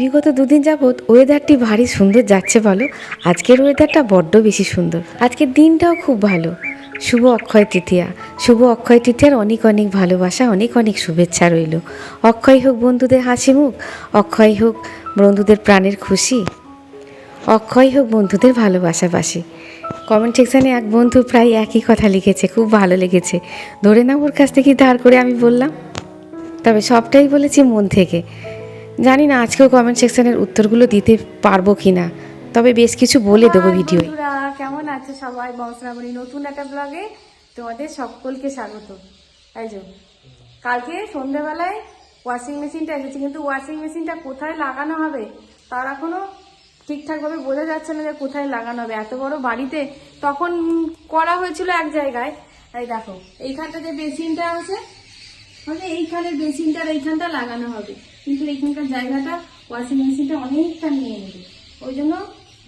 বিগত দুদিন যাবৎ ওয়েদারটি ভারী সুন্দর যাচ্ছে বলো। আজকের ওয়েদারটা বড্ড বেশি সুন্দর। আজকের দিনটাও খুব ভালো। শুভ অক্ষয় তৃতীয়া। শুভ অক্ষয় তৃতীয়ার অনেক অনেক ভালোবাসা, অনেক অনেক শুভেচ্ছা রইল। অক্ষয় হোক বন্ধুদের হাসি মুখ, অক্ষয় হোক বন্ধুদের প্রাণের খুশি, অক্ষয় হোক বন্ধুদের ভালোবাসাবাসি কমেন্ট সেকশানে এক বন্ধু প্রায় একই কথা লিখেছে, খুব ভালো লেগেছে। ধরে নাও ওর কাছ থেকে ধার করে আমি বললাম। তবে সবটাই বলেছি মন থেকে। জানি না আজকেও কমেন্ট সেকশনের উত্তরগুলো দিতে পারব কি না তবে বেশ কিছু বলে দেবো বন্ধুরা কেমন আছে সবাই? বংশরাবণী নতুন একটা ব্লগে তোমাদের সকলকে স্বাগত। যে কালকে সন্ধ্যাবেলায় ওয়াশিং মেশিনটা এসেছে কিন্তু ওয়াশিং মেশিনটা কোথায় লাগানো হবে তার এখনও ঠিকঠাকভাবে বোঝা যাচ্ছে না যে কোথায় লাগানো হবে। এত বড় বাড়িতে তখন করা হয়েছিল এক জায়গায়। এই দেখো এইখানটা যে বেসিনটা আছে মানে এইখানে বেসিনটার এইখানটা লাগানো হবে। কিন্তু এখানকার জায়গাটা ওয়াশিং মেশিনটা অনেকটা নিয়ে নেবে। ওই জন্য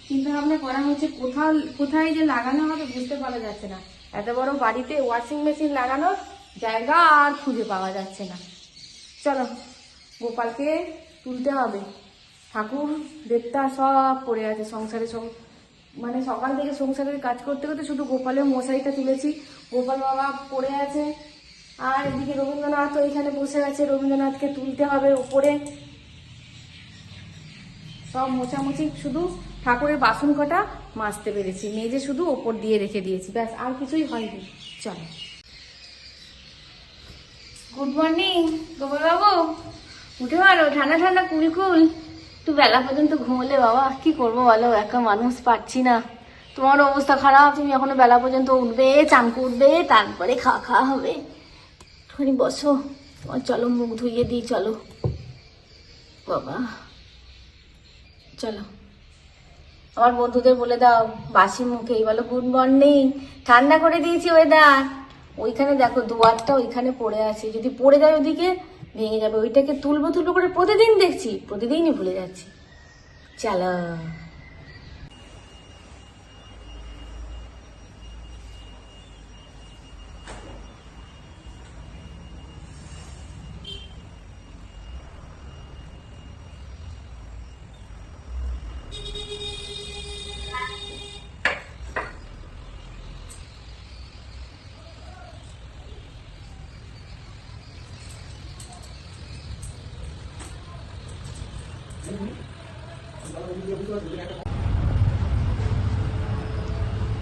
চিন্তা ভাবনা করা হচ্ছে কোথাও কোথায় যে লাগানো হবে বুঝতে পারা যাচ্ছে না। এত বড় বাড়িতে ওয়াশিং মেশিন লাগানোর জায়গা আর খুঁজে পাওয়া যাচ্ছে না। চলো, গোপালকে তুলতে হবে। ঠাকুর, দেবতা সব পড়ে আছে সংসারে সব মানে সকাল থেকে সংসারের কাজ করতে করতে শুধু গোপালের মশারিটা তুলেছি। গোপাল বাবা পড়ে আছে। আর এদিকে রবীন্দ্রনাথ এখানে বসে আছে, রবীন্দ্রনাথকে তুলতে হবে ওপরে। সব মোছামুছি, শুধু ঠাকুরের বাসন কটা মাজতে পেরেছি, মেজে শুধু ওপর দিয়ে রেখে দিয়েছি, ব্যাস, আর কিছুই হয়নি। চলো। গুড মর্নিং গোপালবাবু। উঠে পারো ঠান্ডা ঠান্ডা কুলকুল একটু বেলা পর্যন্ত ঘুমোলে বাবা, কি করব বলো, একা মানুষ পাচ্ছি না। তোমার অবস্থা খারাপ, তুমি এখনও বেলা পর্যন্ত উঠবে চান করবে তারপরে খাওয়া খাওয়া হবে। একটুখানি বসো। চলো, মুখ ধুইয়ে দিই, চলো। বাবা। চলো। আমার বন্ধুদের বলে দাও বাসি মুখেই বলো গুড মর্নিং ঠান্ডা করে দিয়েছি ওয়েদার ওইখানে দেখো, দুয়ারটা ওইখানে পড়ে আছে। যদি পড়ে যায় ওদিকে, ভেঙে যাবে। ওইটাকে তুলবো তুলবো করে প্রতিদিন দেখছি, প্রতিদিনই ভুলে যাচ্ছি। চলো।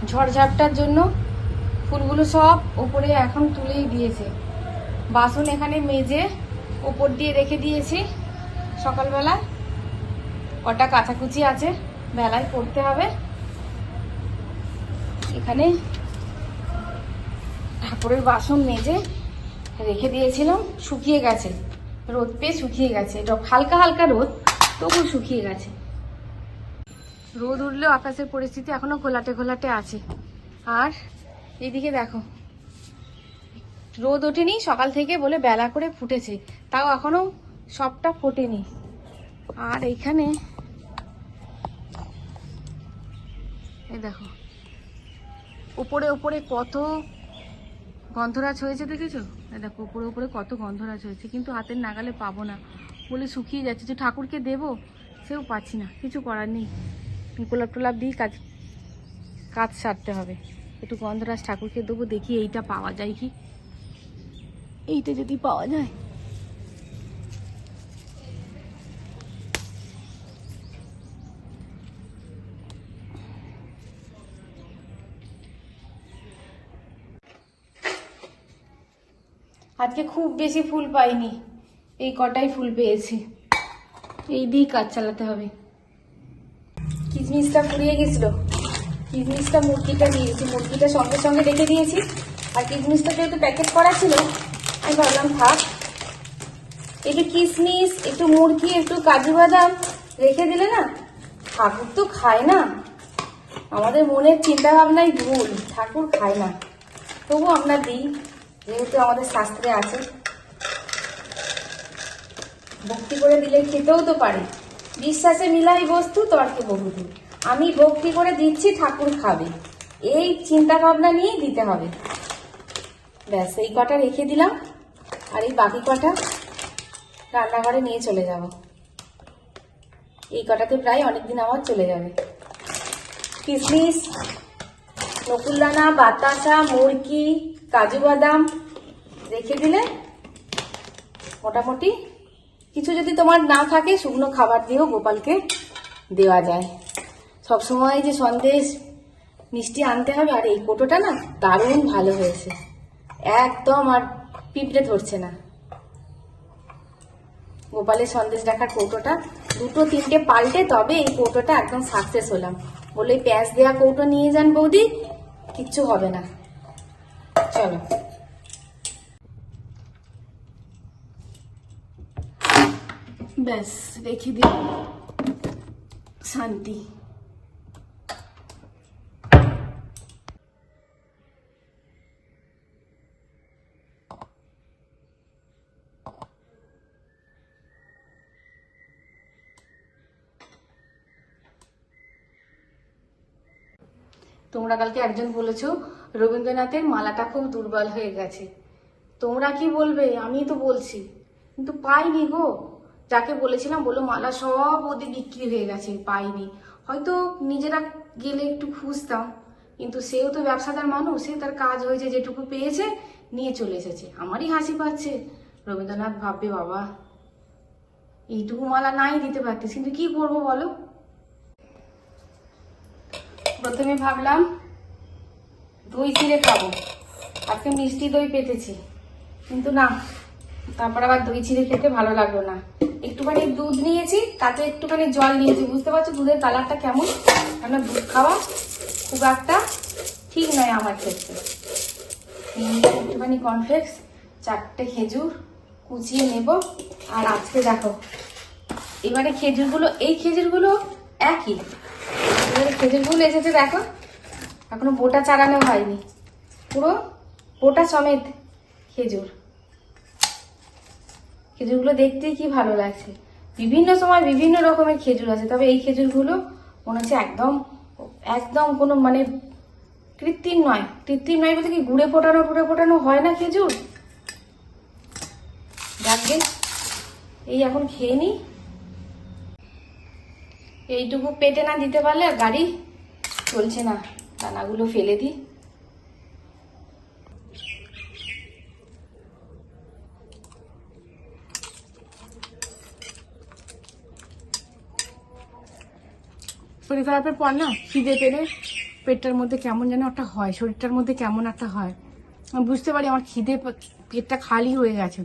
ঝড়ঝাপটার জন্য ফুলগুলো সব ওপরে এখন তুলেই দিয়েছে। বাসন এখানে মেজে ওপর দিয়ে রেখে দিয়েছি। সকালবেলা কটা কাচাকুচি আছে, বেলায় পড়তে হবে। এখানে ঠাকুরের বাসন মেজে রেখে দিয়েছিলাম, শুকিয়ে গেছে। রোদ পেয়ে শুকিয়ে গেছে। হালকা হালকা রোদ তবু শুকিয়ে গেছে। রোদ উঠলেও আকাশের পরিস্থিতি এখনও ঘোলাটে ঘোলাটে আছে। আর এইদিকে দেখো। রোদ ওঠেনি, সকাল থেকে বলে বেলা করে ফুটেছে। তাও এখনও সবটা ফোটেনি। আর এইখানে এই দেখো। উপরে উপরে কত গন্ধরাজ হয়েছে দেখেছ? দেখো, উপরে উপরে কত গন্ধরাজ হয়েছে। কিন্তু হাতের নাগালে পাবো না। বলে শুকিয়ে যাচ্ছে। যে ঠাকুরকে দেবো, সেও পাচ্ছি না। কিছু করার নেই। গোলাপ টোলাপ দিয়ে কাজ কাজ সারতে হবে। একটু গন্ধরাজ ঠাকুরকে দেবো, দেখি এইটা পাওয়া যায় কি। এইটা যদি পাওয়া যায়। আজকে খুব বেশি ফুল পাইনি। এই কটাই ফুল পেয়েছি। এই দিয়েই কাজ চালাতে হবে। কিচমিচটা ফুরিয়ে গেছিল। কিচমিচটা মুরগিটা দিয়েছি মুরগিটা সঙ্গে সঙ্গে রেখে দিয়েছি। আর কিচমিচটা যেহেতু প্যাকেট করা ছিল, আমি ভাবলাম, থাক, একটু কিশমিশ একটু মুরগি, একটু কাজু বাদাম রেখে দিলে না, ঠাকুর তো খায় না। আমাদের মনের চিন্তা ভাবনাই ভুল, ঠাকুর খায় না। তবু আমরা দিই, যেহেতু আমাদের শাস্ত্রে আছে। ভক্তি করে দিলে খেতেও তো পারে। বিশ্বাসে মিলাই বস্তু তর্কে বহুদূর আমি ভক্তি করে দিচ্ছি ঠাকুর খাবে। এই চিন্তা ভাবনা নিয়েই দিতে হবে। ব্যাস, এই কটা রেখে দিলাম। আর এই বাকি কটা রান্নাঘরে নিয়ে চলে যাব। এই কটাতে প্রায় অনেকদিন আমার চলে যাবে। কিশমিশ নকুলদানা, বাতাসা মুরকি কাজু বাদাম রেখে দিলে মোটামুটি কিছু যদি তোমার না থাকে, শুকনো খাবার দিয়েও গোপালকে দেওয়া যায়। সবসময় যে সন্দেশ মিষ্টি আনতে হবে, আর এই কোটোটা না দারুণ ভালো হয়েছে। একদম আর পিঁপড়ে ধরছে না। গোপালের সন্দেশ রাখার কৌটোটা দুটো তিনটে পাল্টে, তবে এই কৌটোটা একদম সাকসেস হলাম। বলে প্যাঁচ দেওয়া কৌটো নিয়ে যান বৌদি, কিচ্ছু হবে না। চলো। ব্যাস রেখে দিই শান্তি তোমরা কালকে একজন বলেছ, রবীন্দ্রনাথের মালাটা খুব দুর্বল হয়ে গেছে। তোমরা কি বলবে? আমি তো বলছি। কিন্তু পাইনি গো। যাকে বলেছিলাম বলো মালা সব ওদের বিক্রি হয়ে গেছে, পাইনি। হয়তো নিজেরা গেলে একটু খুঁজতাম, কিন্তু সেও তো ব্যবসাদার মানুষ, সে তার কাজ হয়েছে, যেটুকু পেয়েছে, নিয়ে চলে এসেছে। আমারই হাসি পাচ্ছে। রবীন্দ্রনাথ ভাববে, বাবা, এইটুকু মালা নাই দিতে পারতিস কিন্তু কি করব বলো? প্রথমে ভাবলাম, দই চিড়ে খাব। আজকে মিষ্টি দই পেতেছি। কিন্তু না, তারপর আবার দই চিড়ে খেতে ভালো লাগল না। একটুখানি দুধ নিয়েছি, তাতে একটুখানি জল নিয়েছি। বুঝতে পারছ? দুধের কালারটা কেমন? কেন দুধ খাওয়া খুব একটা ঠিক নয় আমার ক্ষেত্রে। একটুখানি কর্নফ্লেক্স চারটে খেজুর কুচিয়ে নেব। আর আজকে দেখো, এবারে খেজুরগুলো, এই খেজুরগুলো একই। এবারে খেজুরগুলো এসেছে দেখো, এখনও বোটা চারানো হয়নি। পুরো বোটা সমেত খেজুর। খেজুরগুলো দেখতে কি ভালো লাগছে। বিভিন্ন সময় বিভিন্ন রকমের খেজুর আছে, তবে এই খেজুরগুলো মনে হচ্ছে একদম একদম কোনো মানে কৃত্রিম নয়। কৃত্রিম নয় বলতে কি গুড়ে ফোটানো টুড়ে ফোটানো হয় না খেজুর? যাকে এই এখন খেয়ে নিই এইটুকু পেটে না দিতে পারলে গাড়ি চলছে না। দানাগুলো ফেলে দিই। শরীর খারাপের পর না খিদে পেলে পেটটার মধ্যে কেমন যেন একটা হয়, শরীরটার মধ্যে কেমন একটা হয়। আমি বুঝতে পারি আমার খিদে পেটটা খালি হয়ে গেছে।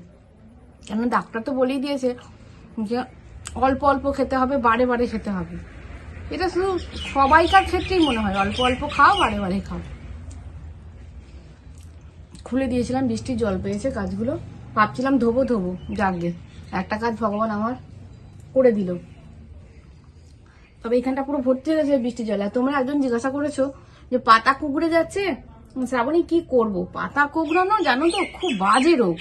কেন ডাক্তার তো বলেই দিয়েছে যে অল্প অল্প খেতে হবে, বারে বারে খেতে হবে। এটা শুধু সবাইকার ক্ষেত্রেই মনে হয়, অল্প অল্প খাও, বারে বারে খাও। খুলে দিয়েছিলাম বৃষ্টির জল পেয়েছে কাজগুলো। ভাবছিলাম ধোবো ধোবো যাকগে একটা কাজ ভগবান আমার করে দিল। তবে এখানটা পুরো ভর্তি হয়ে গেছে বৃষ্টির জলে। আর তোমরা একজন জিজ্ঞাসা করেছ যে পাতা কুকড়ে যাচ্ছে? শ্রাবণী, কি করব? পাতা কুকড়ানো জানো তো? খুব বাজে রোগ।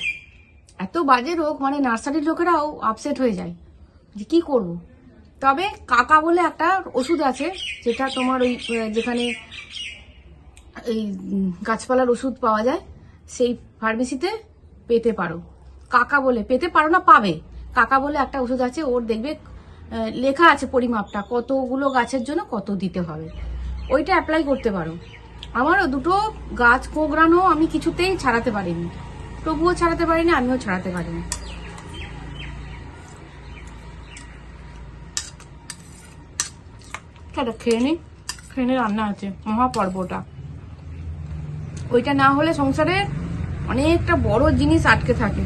এত বাজে রোগ মানে নার্সারির লোকেরাও আপসেট হয়ে যায়। যে কি করব? তবে কাকা বলে একটা ওষুধ আছে, যেটা তোমার ওই যেখানে এই গাছপালার ওষুধ পাওয়া যায়, সেই ফার্মেসিতে পেতে পারো। কাকা বলে, পেতে পারো না, পাবে। কাকা বলে একটা ওষুধ আছে, ওর দেখবে লেখা আছে পরিমাপটা, কতগুলো গাছের জন্য কত দিতে হবে। ওইটা অ্যাপ্লাই করতে পারো। আমারও দুটো গাছ কোগড়ানো আমি কিছুতেই ছাড়াতে পারিনি। তবুও ছাড়াতে পারিনি, আমিও ছাড়াতে পারিনি। চলো, খেয়ে নি। খেয়ে রান্না আছে। মহাপর্বটা। ওইটা না হলে সংসারে অনেকটা বড় জিনিস আটকে থাকে।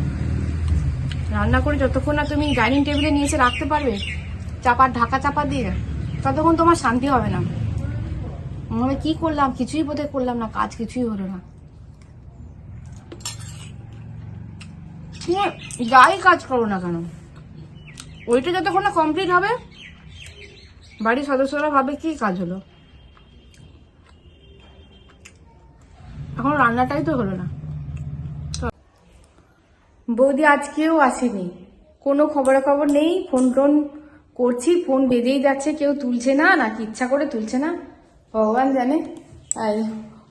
রান্না করে যতক্ষণ না তুমি ডাইনিং টেবিলে নিয়ে এসে রাখতে পারবে চাপার ঢাকা চাপা দিয়ে, ততক্ষণ তোমার শান্তি হবে না। মনে কি করলাম? কিছুই বোধহয় করলাম না, কাজ কিছুই হলো না। যাই কাজ করো না কেন? ওইটা যতক্ষণ না কমপ্লিট হবে, বাড়ির সদস্যরা ভাবে কি কাজ হলো। এখন রান্নাটাই তো হলো না। বৌদি আজকেও আসেনি। কোনো খবরাখবর নেই? ফোন টোন করছি, ফোন বেজেই যাচ্ছে, কেউ তুলছে না, নাকি ইচ্ছা করে তুলছে না? ভগবান জানে। আর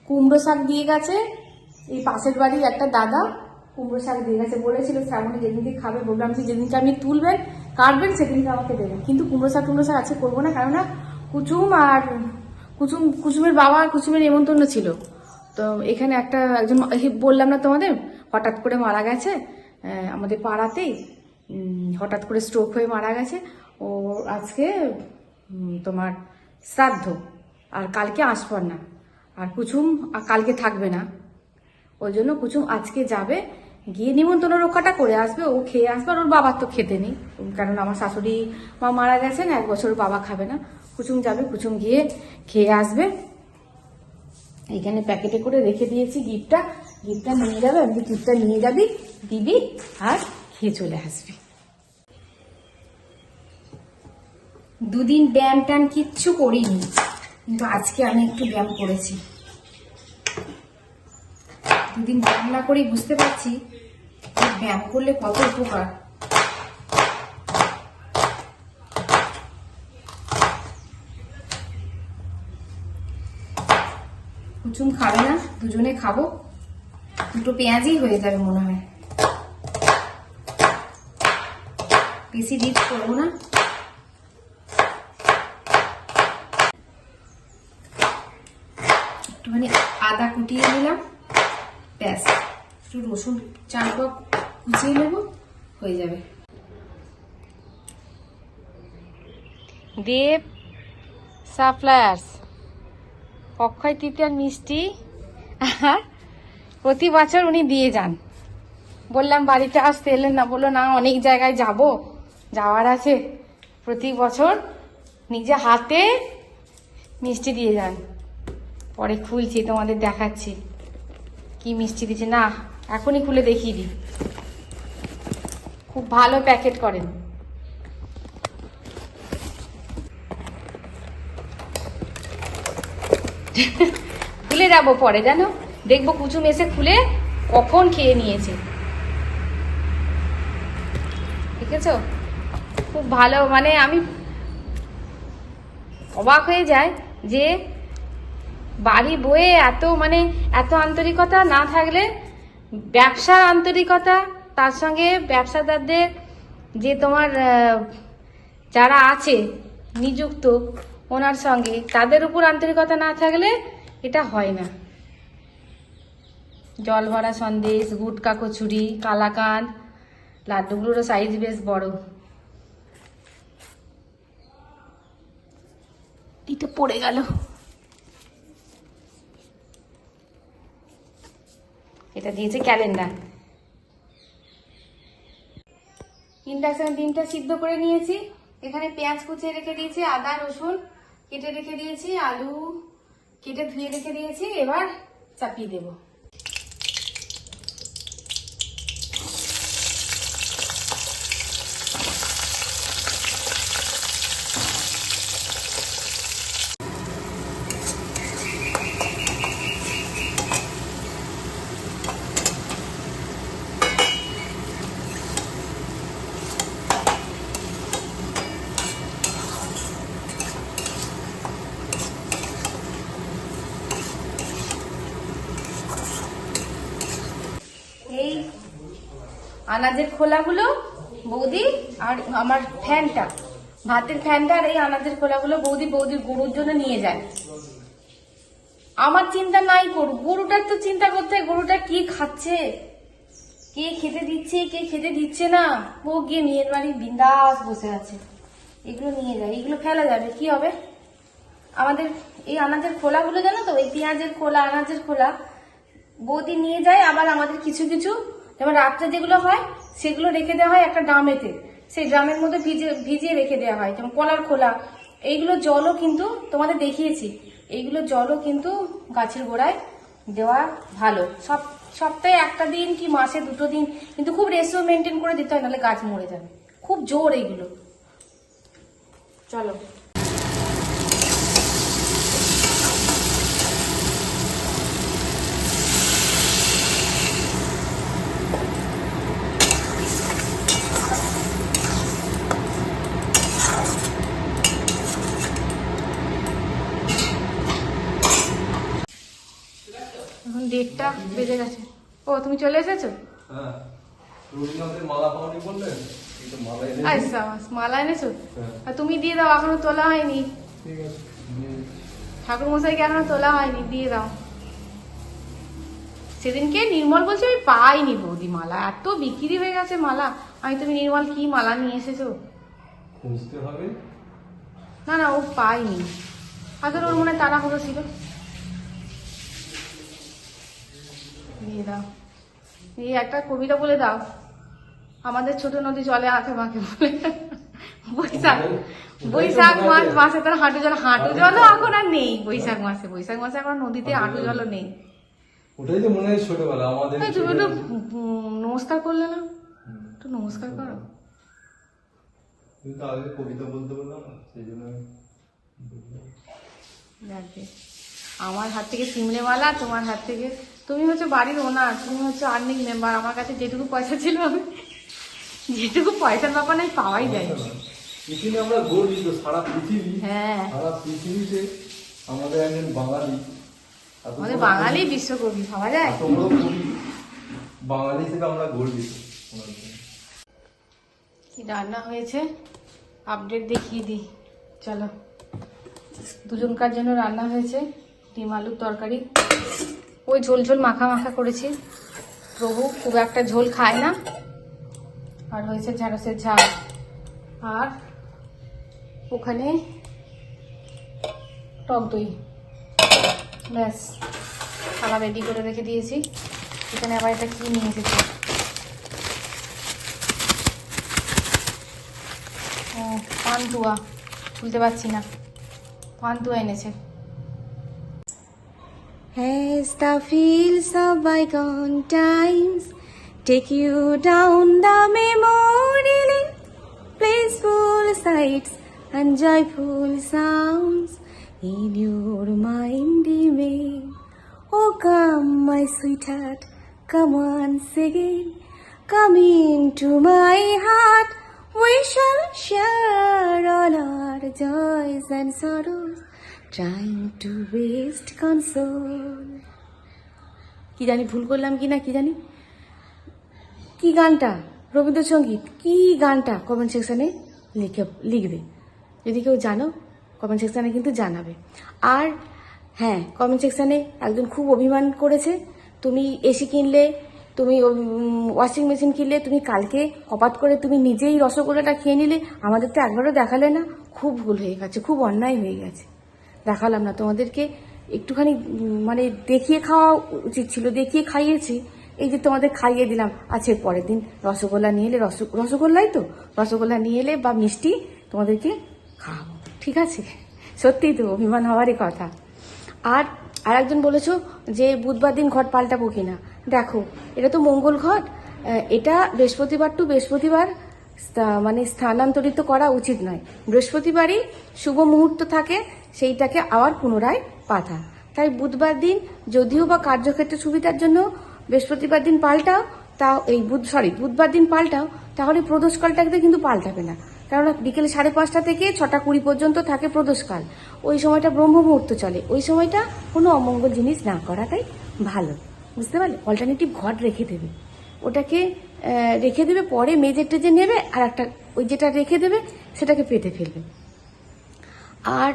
কুমড়ো শাক দিয়ে গেছে, এই পাশের বাড়ির একটা দাদা কুমড়ো শাক দিয়ে গেছে, বলেছিল শ্রাবণী যেদিনকে খাবে, বললাম যে যেদিনকে আপনি তুলবেন, কাটবেন, সেদিনকে আমাকে দেবেন। কিন্তু কুমড়ো শাক টুমড়ো শাক আজকে করব না, কেননা কুচুম আর কুচুম, কুচুমের বাবা আর কুচুমের নেমন্তন্ন ছিল। তো এখানে একটা একজন বললাম না তোমাদের, হঠাৎ করে মারা গেছে আমাদের পাড়াতেই হঠাৎ করে স্ট্রোক হয়ে মারা গেছে। ও আজকে তোমার শ্রাদ্ধ, আর কালকে আসবার না আর কুচুম কালকে থাকবে না। ওই জন্য কুচুম আজকে যাবে, গিয়ে নিমন্ত্রণ রক্ষাটা করে আসবে, ও খেয়ে আসবে, আর ওর বাবার তো খেতে নেই। কারণ আমার শাশুড়ি মা মারা গেছেন, এক বছর ওর বাবা খাবে না। কুচুম যাবে কুচুম গিয়ে খেয়ে আসবে। এখানে প্যাকেটে করে রেখে দিয়েছি গিফটটা। গিফটটা নিয়ে যাবে, আমি গিফটটা নিয়ে যাবি, দিবি, আর খেয়ে চলে আসবি। দুদিন ব্যায়াম ট্যাম কিচ্ছু করিনি, কিন্তু আজকে আমি একটু ব্যায়াম করেছি। দুদিন ব্যায়াম না করেই বুঝতে পারছি ব্যায়াম করলে কত উপকার। কুচুম খাবে না, দুজনে খাব। দুটো পেঁয়াজই হয়ে যাবে মনে হয়। বেশি রিচ করব না একটুখানি কুটিয়ে নিলাম। ব্যাস, একটু রসুন চার কাপ কুচিয়ে নেব, হয়ে যাবে। দেব সাপ্লায়ার্স অক্ষয় তৃতীয়ার মিষ্টি প্রতি বছর উনি দিয়ে যান। বললাম, বাড়িতে আসতে এলেন না। বলল, না, অনেক জায়গায় যাব। যাওয়ার আছে। প্রতি বছর নিজে হাতে মিষ্টি দিয়ে যান। পরে খুলছি, তোমাদের দেখাচ্ছি। কি মিষ্টি দিচ্ছে? না, এখনই খুলে দেখিয়ে দিই। খুব ভালো প্যাকেট করেন। খুলে যাব পরে, জানো? দেখব কুচুম এসে খুলে কখন খেয়ে নিয়েছে। ঠিক আছে খুব ভালো মানে আমি অবাক হয়ে যায় যে বাড়ি বয়ে এত মানে এত আন্তরিকতা না থাকলে ব্যবসার আন্তরিকতা, তার সঙ্গে ব্যবসাদারদের যে তোমার যারা আছে নিযুক্ত, ওনার সঙ্গে তাদের উপর আন্তরিকতা না থাকলে এটা হয় না। জল ভরা সন্দেশ, গুটকা কচুরি, কালাকান, লাড্ডুগুলোরও সাইজ বেশ বড়। এটা পড়ে গেল। এটা দিয়েছে ক্যালেন্ডার। ইন্ডাকশন ডিমটা সিদ্ধ করে নিয়েছি। এখানে পেঁয়াজ কুচিয়ে রেখে দিয়েছি, আদা, রসুন কেটে রেখে দিয়েছি, আলু কেটে ধুয়ে রেখে দিয়েছি, এবার চাপিয়ে দেবো এই আনাজের খোলাগুলো, বৌদি আর আমার ফ্যানটা, ভাতের ফ্যানটা আর এই আনাজের খোলাগুলো বৌদি বৌদির গরুর জন্য নিয়ে যায়। আমার চিন্তা নাই গরু গরুটার তো চিন্তা করতে গরুটা কি খাচ্ছে? কে খেতে দিচ্ছে, কে খেতে দিচ্ছে না? ও গিয়ে মেয়ের বাড়ি বিন্দাস বসে আছে। এগুলো নিয়ে যায়, এগুলো ফেলা যাবে, কি হবে? আমাদের এই আনাজের খোলাগুলো জানো তো, এই পেঁয়াজের খোলা, আনাজের খোলা, বৌদি নিয়ে যায়, আবার আমাদের কিছু কিছু যেমন রাত্রে যেগুলো হয়, সেগুলো রেখে দেওয়া হয় একটা ড্রামেতে। সেই ড্রামের মধ্যে ভিজে, ভিজিয়ে রেখে দেওয়া হয়, যেমন কলার খোলা। এইগুলো জলও কিন্তু তোমাদের দেখিয়েছি, এইগুলো জলও কিন্তু গাছের গোড়ায় দেওয়া ভালো। সব, সপ্তাহে একটা দিন কি মাসে দুটো দিন, কিন্তু খুব রেশিও মেনটেন করে দিতে হয়, নাহলে গাছ মরে যাবে। খুব জোর এইগুলো। চলো এখন দেড়টা বেজে গেছে। ও তুমি চলে এসেছ? হ্যাঁ। মালা এনেছি। হ্যাঁ। আর তুমি দিয়ে দাও এখনও তোলা হয়নি। ঠিক ঠাকুর মশাইকে এখনও তোলা হয়নি দিয়ে দাও। সেদিনকে নির্মল বলছে আমি পাইনি বৌদি মালা এত বিক্রি হয়ে গেছে মালা। আমি তুমি নির্মল কি মালা নিয়ে এসেছ? খুঁজতে হবে। না না ও পাইনি। আসলে ওর মনে তাড়াহুড়ো ছিল। দিয়ে দাও। এই একটা কবিতা বলে দাও। আমাদের ছোট নদী জলে আঁকে বাঁকে বলে। বৈশাখ বৈশাখ মাস মাসে তোর হাঁটু জল হাঁটু জলও এখন আর নেই বৈশাখ মাসে। বৈশাখ মাসে এখন নদীতে হাঁটু জলও নেই। ওটাই তো মনে হয় ছোটবেলা আমাদের তুমি উম, নমস্কার করলে না। একটু নমস্কার করো। তুমি তো আগে কবিতা বলতে বললাম সেই জন্য আমার হাত থেকে সিমলে মালা তোমার হাত থেকে তুমি হচ্ছে বাড়ির ওনার তুমি হচ্ছে আর্নিং মেম্বার আমার কাছে যেটুকু পয়সা ছিল আমি যেটুকু পয়সার ব্যাপার নাই পাওয়াই যায় এখানে আমরা গর্বিত সারা পৃথিবী হ্যাঁ। সারা পৃথিবীতে আমাদের একজন বাঙালি। আমাদের বাঙালি বিশ্বকবি ভাবা যায়? এত কবি। বাঙালি হিসেবে আমরা গর্বিত। কি রান্না হয়েছে? আপডেট দেখিয়ে দিই। চলো। দুজনকার জন্য রান্না হয়েছে ডিম আলুর তরকারি। ওই ঝোল ঝোল মাখা মাখা করেছি। প্রভু খুব একটা ঝোল খায় না। আর হয়েছে ঢ্যাঁড়সের ঝাল। আর ওখানে টক দই। ব্যাস, থালা রেডি করে রেখে দিয়েছি। এখানে আবার এটা কি নিয়ে এসেছি? ও, পান্তুয়া। খুলতে পারছি না। পান্তুয়া এনেছে। As the fields of bygone times take you down the memory lane, blissful sights and joyful sounds in your mind remain. Oh, come, my sweetheart, come once again, come into my heart. We shall share all our joys and sorrows, trying to best console. কি জানি ভুল করলাম কি না কি জানি? কি গানটা? রবীন্দ্রসঙ্গীত। কি গানটা? কমেন্ট সেকশানে লিখে, লিখবে। যদি কেউ জানো কমেন্ট সেকশানে কিন্তু জানাবে। আর হ্যাঁ কমেন্ট সেকশানে একজন খুব অভিমান করেছে, তুমি এসি কিনলে, তুমি ওয়াশিং মেশিন কিনলে, তুমি কালকে হঠাৎ করে তুমি নিজেই রসগোল্লাটা খেয়ে নিলে, আমাদের তো একবারও দেখালে না। খুব ভুল হয়ে গেছে, খুব অন্যায় হয়ে গেছে। দেখালাম না। তোমাদেরকে একটুখানি মানে দেখিয়ে খাওয়া উচিত ছিল, দেখিয়ে খাইয়েছি। এই যে তোমাদের খাইয়ে দিলাম আছে পরের দিন রসগোল্লা নিয়ে এলে রস রসগোল্লাই তো? রসগোল্লা নিয়ে এলে বা মিষ্টি তোমাদেরকে খাওয়াবো, ঠিক আছে? সত্যিই তো, অভিমান হওয়ারই কথা। আর আর একজন বলেছ যে বুধবার দিন ঘট পাল্টাবো কিনা। দেখো, এটা তো মঙ্গল ঘট। এটা বৃহস্পতিবার টু বৃহস্পতিবার মানে স্থানান্তরিত করা উচিত নয়। বৃহস্পতিবারই শুভ মুহূর্ত থাকে, সেইটাকে আবার পুনরায় পাঠা তাই বুধবার দিন যদিও বা কার্যক্ষেত্রে সুবিধার জন্য বৃহস্পতিবার দিন পাল্টাও তা এই বুধ সরি বুধবার দিন পাল্টাও, তাহলে প্রদোষকালটাকে কিন্তু পাল্টাবে না। কেননা বিকেল সাড়ে পাঁচটা থেকে ছটা কুড়ি পর্যন্ত থাকে প্রদোষকাল। ওই সময়টা ব্রহ্ম মুহূর্ত চলে। ওই সময়টা কোনো অমঙ্গল জিনিস না করাটাই ভালো। বুঝতে পারলে? অল্টারনেটিভ ঘট রেখে দেবে। ওটাকে রেখে দেবে, পরে মেজে টেজে নেবে আর একটা, ওই যেটা রেখে দেবে, সেটাকে পেতে ফেলবে। আর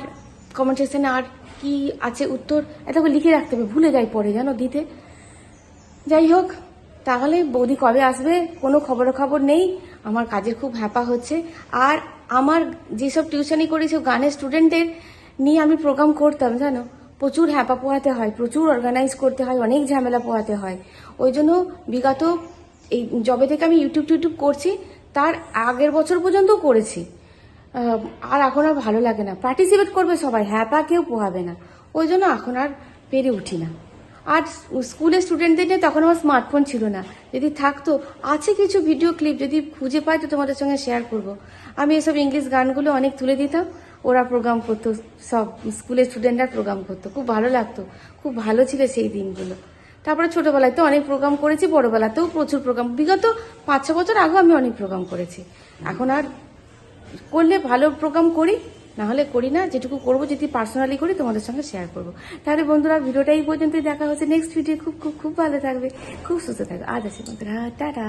কমেন্ট সেকশনে আর কি আছে উত্তর? এত লিখে রাখতে হবে, ভুলে যাই পরে, জানো, দিতে। যাই হোক, তাহলে বৌদি কবে আসবে? কোনো খবর খবর নেই। আমার কাজের খুব হ্যাপা হচ্ছে। আর আমার যেসব টিউশনি করেছি গানের স্টুডেন্টদের নিয়ে আমি প্রোগ্রাম করতাম, জানো। প্রচুর হ্যাপা পোহাতে হয়, প্রচুর অর্গানাইজ করতে হয়, অনেক ঝামেলা পোহাতে হয়। ওই জন্য বিগত এই জবে থেকে আমি ইউটিউব টিউটিউব করছি, তার আগের বছর পর্যন্ত করেছি। আর এখন আর ভালো লাগে না। পার্টিসিপেট করবে সবাই হ্যাপা কেউ পোহাবে না। ওই জন্য এখন আর পেরে উঠি না। আর স্কুলের স্টুডেন্টদের নিয়ে তখন আমার স্মার্টফোন ছিল না। যদি থাকতো, আছে কিছু ভিডিও ক্লিপ যদি খুঁজে পাই তো তোমাদের সঙ্গে শেয়ার করব। আমি এসব ইংলিশ গানগুলো অনেক তুলে দিতাম। ওরা প্রোগ্রাম করতো, সব স্কুলের স্টুডেন্টরা প্রোগ্রাম করতো। খুব ভালো লাগতো। খুব ভালো ছিল সেই দিনগুলো। তারপরে ছোটবেলায় তো অনেক প্রোগ্রাম করেছি, বড়বেলাতেও প্রচুর প্রোগ্রাম বিগত পাঁচ ছ বছর আগেও আমি অনেক প্রোগ্রাম করেছি। এখন আর করলে ভালো প্রোগ্রাম করি না হলে করি না। যেটুকু করব যদি পার্সোনালি করি, তোমাদের সঙ্গে শেয়ার করব। তাহলে বন্ধুরা ভিডিওটা এই পর্যন্তই। দেখা হচ্ছে নেক্সট ভিডিও খুব খুব খুব ভালো থাকবে। খুব সুস্থ থাকবে। আজ আছে বন্ধুরা। টাটা।